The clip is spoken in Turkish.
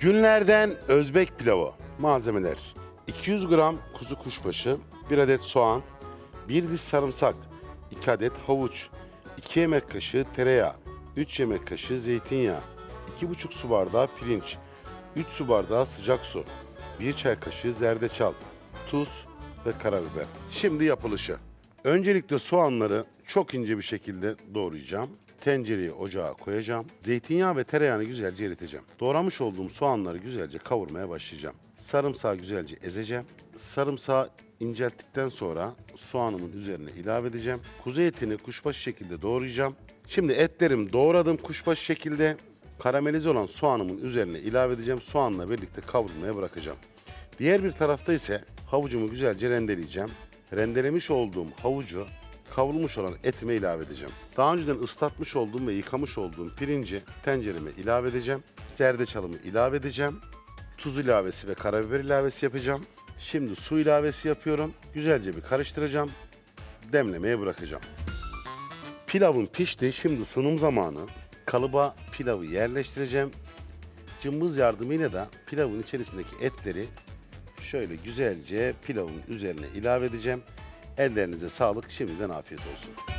Günlerden Özbek pilavı. Malzemeler 200 gram kuzu kuşbaşı, 1 adet soğan, 1 diş sarımsak, 2 adet havuç, 2 yemek kaşığı tereyağı, 3 yemek kaşığı zeytinyağı, 2,5 su bardağı pirinç, 3 su bardağı sıcak su, 1 çay kaşığı zerdeçal, tuz ve karabiber. Şimdi yapılışı. Öncelikle soğanları çok ince bir şekilde doğrayacağım. Tencereyi ocağa koyacağım. Zeytinyağı ve tereyağını güzelce eriteceğim. Doğramış olduğum soğanları güzelce kavurmaya başlayacağım. Sarımsağı güzelce ezeceğim. Sarımsağı incelttikten sonra soğanımın üzerine ilave edeceğim. Kuzu etini kuşbaşı şekilde doğrayacağım. Şimdi etlerim doğradım kuşbaşı şekilde. Karamelize olan soğanımın üzerine ilave edeceğim. Soğanla birlikte kavrulmaya bırakacağım. Diğer bir tarafta ise havucumu güzelce rendeleyeceğim. Rendelemiş olduğum havucu kavrulmuş olan etime ilave edeceğim. Daha önceden ıslatmış olduğum ve yıkamış olduğum pirinci tencereme ilave edeceğim. Zerdeçalımı ilave edeceğim. Tuz ilavesi ve karabiber ilavesi yapacağım. Şimdi su ilavesi yapıyorum. Güzelce bir karıştıracağım. Demlemeye bırakacağım. Pilavın pişti. Şimdi sunum zamanı. Kalıba pilavı yerleştireceğim. Cımbız yardımıyla da pilavın içerisindeki etleri şöyle güzelce pilavın üzerine ilave edeceğim. Ellerinize sağlık. Şimdiden afiyet olsun.